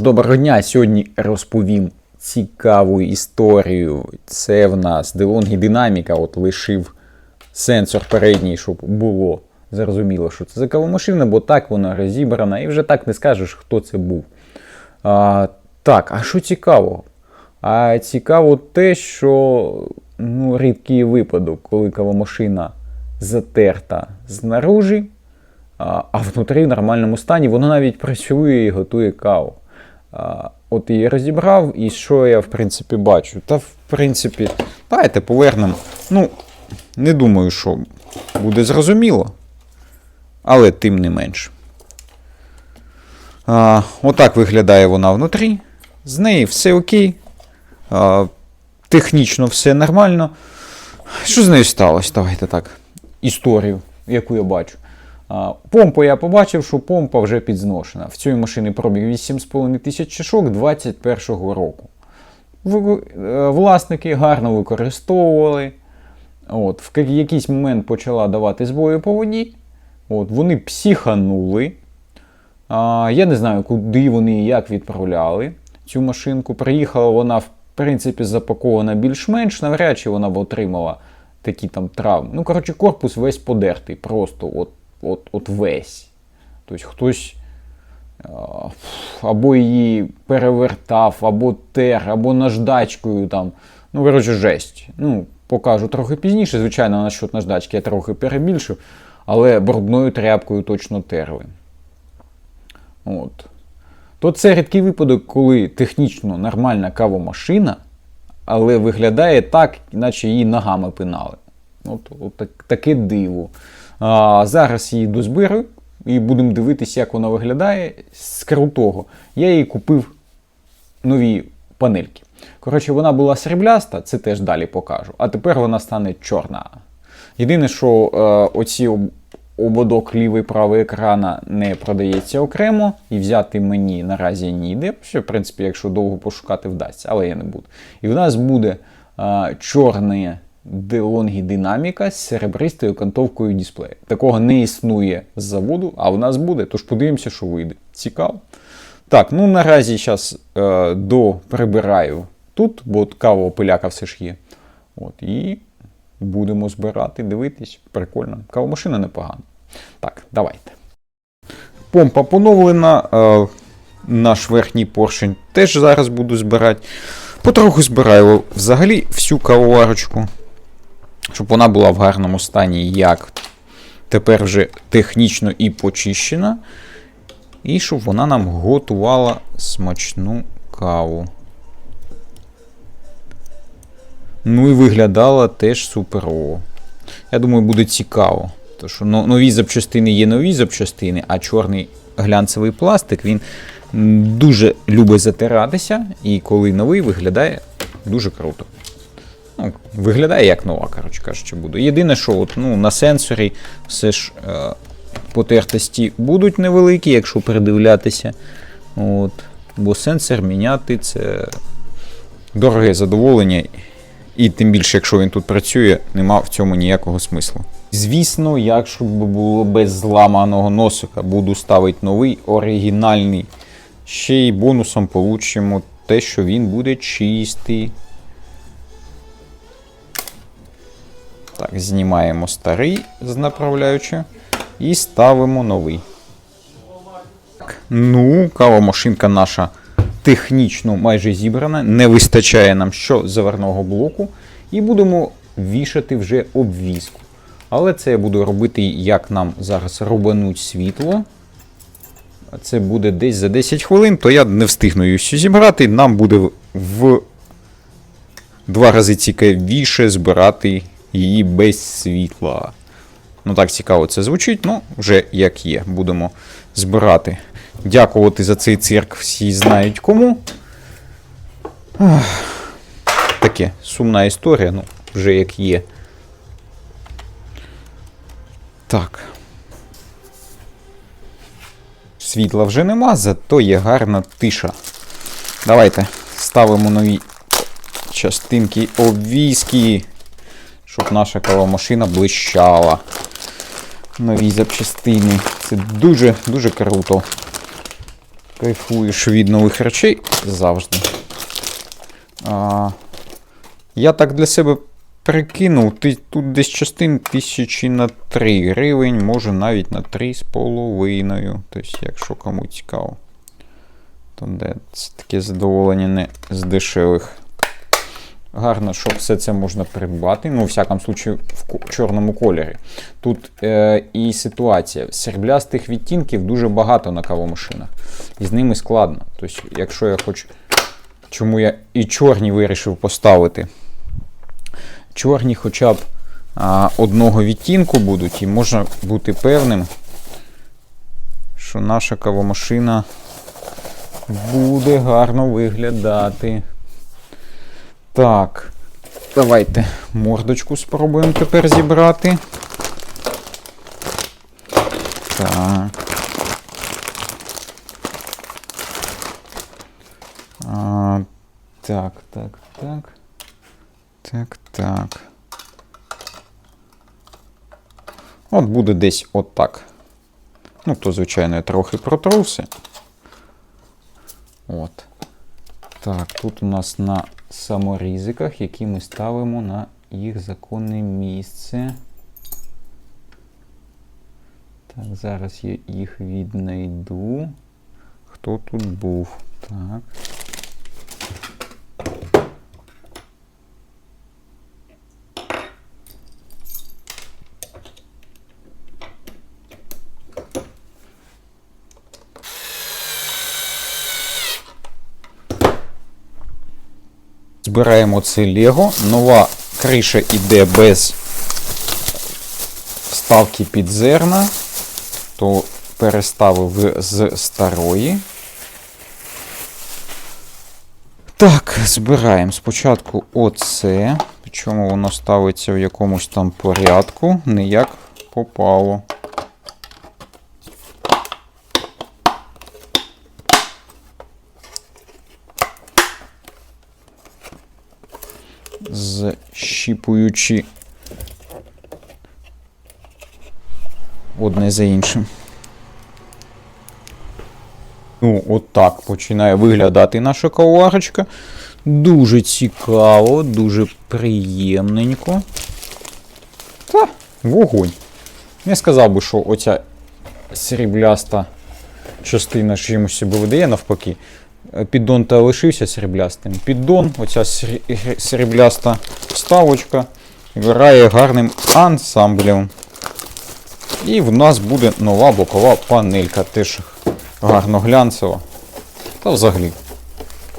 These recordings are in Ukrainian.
Доброго дня! Сьогодні розповім цікаву історію. Це в нас DeLonghi Динаміка, от лишив сенсор передній, щоб було зрозуміло, що це за кавомашина, бо так вона розібрана, і вже так не скажеш, хто це був. А, так, а що цікаво? А цікаво те, що ну, рідкий випадок, коли кавомашина затерта знаружи, а, а внутрі в нормальному стані воно навіть працює і готує каву. От її розібрав, і що я в принципі бачу? Та в принципі, давайте повернемо. Ну, не думаю, що буде зрозуміло, але тим не менш. А, отак виглядає вона внутрі. З неї все окей. А, технічно все нормально. Що з нею сталося? Давайте так. Історію, яку я бачу. Помпу я побачив, що помпа вже підзношена. В цій машині пробіг 8,5 тисяч чашок 21-го року. Е, Власники гарно використовували. От, в якийсь момент почала давати збої по воді. От, вони психанули. А, я не знаю, куди вони і як відправляли цю машинку. Приїхала вона, в принципі, запакована більш-менш, навряд чи вона б отримала такі там травми. Ну, коротше, корпус весь подертий, просто от, от, от весь. Тобто хтось або її перевертав, або тер, або наждачкою там. Ну, коротше, жесть. Ну, покажу трохи пізніше. Звичайно, насчет наждачки я трохи перебільшив, але брудною тряпкою точно терли. От. То це рідкий випадок, коли технічно нормальна кавомашина, але виглядає так, наче її ногами пинали. От, от так, таке диво. А, зараз її дозбираю і будемо дивитися, як вона виглядає. З крутого. Я їй купив нові панельки. Коротше, вона була срібляста, це теж далі покажу. А тепер вона стане чорна. Єдине, що е, оці ободок лівий правий екрана не продається окремо, і взяти мені наразі ніде. Що, в принципі, якщо довго пошукати, вдасться, але я не буду. І в нас буде е, чорне DeLonghi динаміка з серебристою окантовкою дисплею. Такого не існує з заводу, а в нас буде. Тож подивимося, що вийде. Цікаво. Так, ну наразі зараз е, доприбираю тут, бо кава пиляка все ж є. От, і будемо збирати, дивитись. Прикольно. Кавомашина непогана. Так, давайте. Помпа поновлена. Е, наш верхній поршень теж зараз буду збирати. Потроху збираю взагалі всю кавоварочку, щоб вона була в гарному стані, як тепер вже технічно і почищена. І щоб вона нам готувала смачну каву. Ну і виглядала теж суперово. Я думаю, буде цікаво. Тому що нові запчастини є нові запчастини, а чорний глянцевий пластик він дуже любить затиратися, і коли новий виглядає дуже круто. Ну, виглядає як нова, коротше кажучи, буде. Єдине, що от, ну, на сенсорі все ж е, потертості будуть невеликі, якщо придивлятися. От. Бо сенсор міняти це дороге задоволення. І тим більше, якщо він тут працює, нема в цьому ніякого смислу. Звісно, якщо б було без зламаного носика, буду ставити новий оригінальний. Ще й бонусом получимо те, що він буде чистий. Так, знімаємо старий з направляючи і ставимо новий. Ну, кавомашинка наша технічно майже зібрана. Не вистачає нам що заварного блоку. І будемо вішати вже обвіску. Але це я буду робити, як нам зараз рубануть світло. Це буде десь за 10 хвилин, то я не встигну її всю зібрати. Нам буде в два рази цікавіше збирати її без світла. Ну так цікаво це звучить, ну вже як є. Будемо збирати. Дякувати за цей цирк всі знають кому. Таке сумна історія, ну, вже як є. Так. Світла вже нема, зато є гарна тиша. Давайте ставимо нові частинки обвіски, щоб наша кавомашина блищала. Нові запчастини. Це дуже-дуже круто. кайфуєш від нових речей завжди. А, я так для себе прикинув, тут десь частин тисячі на 3 гривень, може навіть на 3,5. Тобто, якщо кому цікаво. То де це таке задоволення не з дешевих. Гарно, що все це можна придбати. Ну, у всякому случаю, в чорному кольорі. Тут е, і ситуація. Сереблястих відтінків дуже багато на кавомашинах. І з ними складно. Тобто, якщо я хочу. Чому я і чорні вирішив поставити. Чорні хоча б а, одного відтінку будуть, і можна бути певним, що наша кавомашина буде гарно виглядати. Так, давайте мордочку спробуємо тепер зібрати. Так. А, так, так, так. Так, так. От буде десь отак. Ну, то, звичайно, я трохи протрувся. От. Так, тут у нас на саморізиках, які ми ставимо на їх законне місце. Так, зараз я їх віднайду. Хто тут був? Так. Збираємо це Лего. Нова криша йде без вставки під зерна, то переставив з старої. Так, збираємо спочатку оце. Причому воно ставиться в якомусь там порядку, не як попало. Защіпуючи одне за іншим. Ну, от так починає виглядати наша каварочка. Дуже цікаво, дуже приємненько. Та, вогонь. Не сказав би, що оця срібляста частина чимось себе видає навпаки. Піддон та лишився сріблястим. Піддон, оця срі- срібляста вставочка грає гарним ансамблем. І в нас буде нова бокова панелька, теж гарно глянцева. Та взагалі.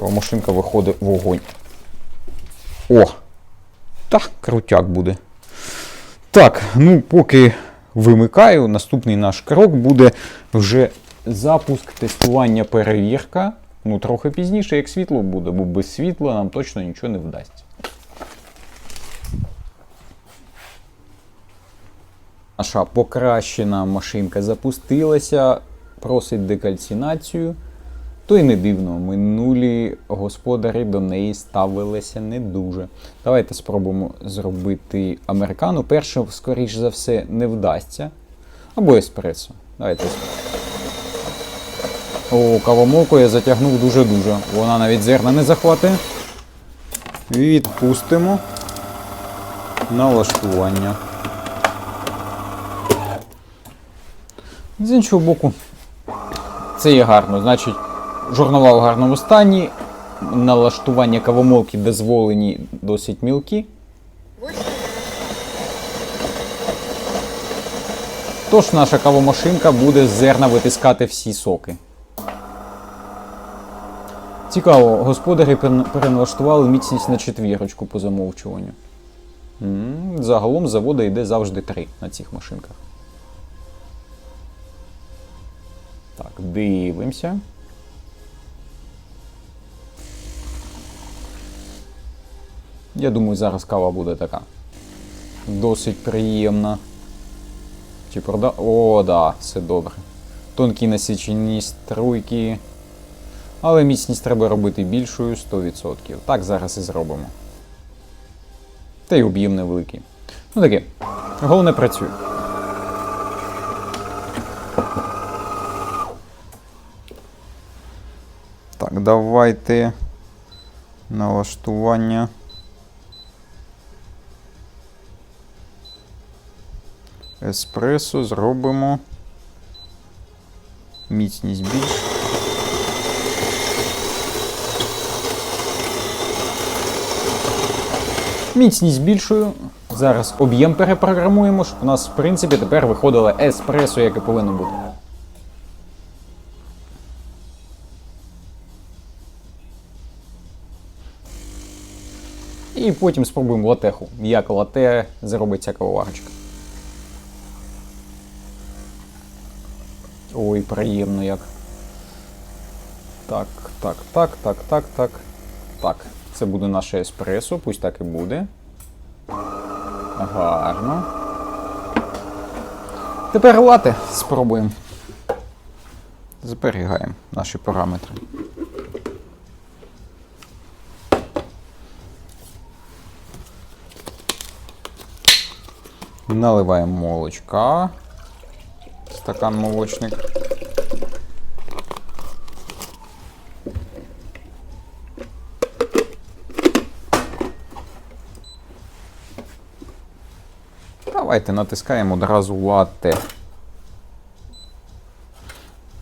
Машинка виходить в вогонь. О! Так, крутяк буде. Так, ну поки вимикаю, наступний наш крок буде вже запуск, тестування, перевірка. Ну, трохи пізніше, як світло буде, бо без світла нам точно нічого не вдасться. Наша покращена машинка запустилася, просить декальцинацію. То й не дивно, минулі господарі до неї ставилися не дуже. Давайте спробуємо зробити американу. Перше, скоріш за все, не вдасться. Або еспресо. Давайте. О, кавомолку я затягнув дуже-дуже. Вона навіть зерна не захватить. Відпустимо. Налаштування. З іншого боку, це є гарно. Значить, журнала в гарному стані. Налаштування кавомолки дозволені досить мілкі. Тож наша кавомашинка буде з зерна витискати всі соки. Цікаво, господарі переналаштували міцність на четвірочку по замовчуванню. Загалом з заводу йде завжди 3 на цих машинках. Так, дивимося. Я думаю, зараз кава буде така. Досить приємна. Чи прода. О, да, все добре. Тонкі насічені струйки. Але міцність треба робити більшою 100%. Так зараз і зробимо. Та й об'єм невеликий. Ну таке. Головне працює. Так, давайте налаштування. Еспресо зробимо. Міцність більш. Міцність збільшую. Зараз об'єм перепрограмуємо, щоб у нас, в принципі, тепер виходило еспресо, як і повинно бути. І потім спробуємо латеху. Як лате зробить ця кавоварочка. Ой, приємно як. Так, так, так, так, так, так. Так, це буде наше еспресо, пусть так і буде. Гарно. Тепер лати спробуємо. Зберігаємо наші параметри. Наливаємо молочка. Стакан молочник. Давайте натискаємо одразу латте.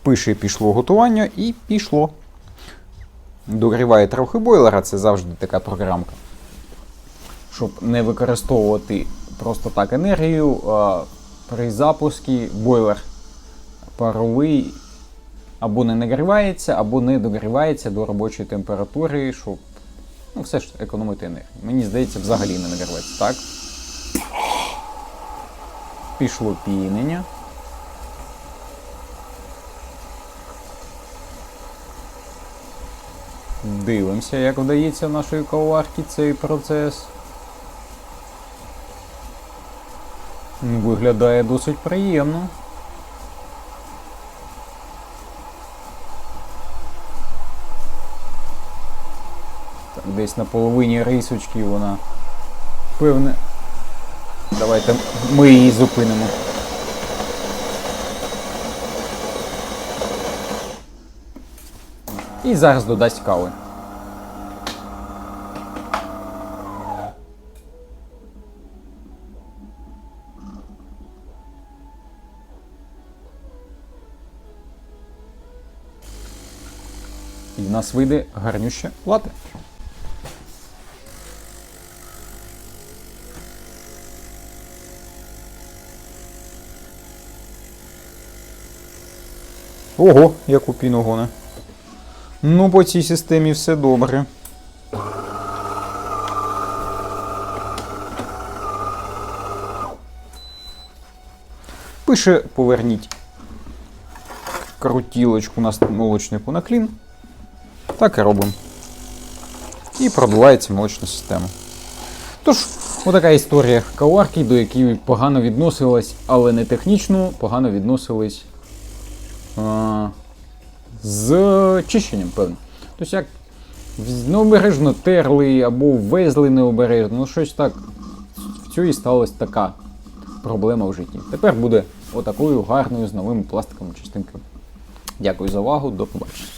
Пише пішло готування і пішло. Догріває трохи бойлера, це завжди така програмка. Щоб не використовувати просто так енергію, а при запуску бойлер паровий або не нагрівається, або не догрівається до робочої температури, щоб ну, все ж економити енергію. Мені здається, взагалі не нагрівається. Так. Пішло пінення. Дивимося, як вдається нашої каварки цей процес. Виглядає досить приємно. Так, десь на половині рисочки вона певне. Давайте ми її зупинимо. І зараз додасть кави. І в нас вийде гарнюще лате. Ого, яку піну гоне. Ну, по цій системі все добре. Пише поверніть крутілочку на молочнику на клін. Так і робимо. І продувається молочна система. Тож, отака історія каварки, до якої погано відносилась, але не технічно, погано відносились з чищенням, певно. Тобто, як необережно терли або везли необережно, ну щось так. В цій сталася така проблема в житті. Тепер буде отакою гарною з новими пластиковими частинками. Дякую за увагу, до побачення.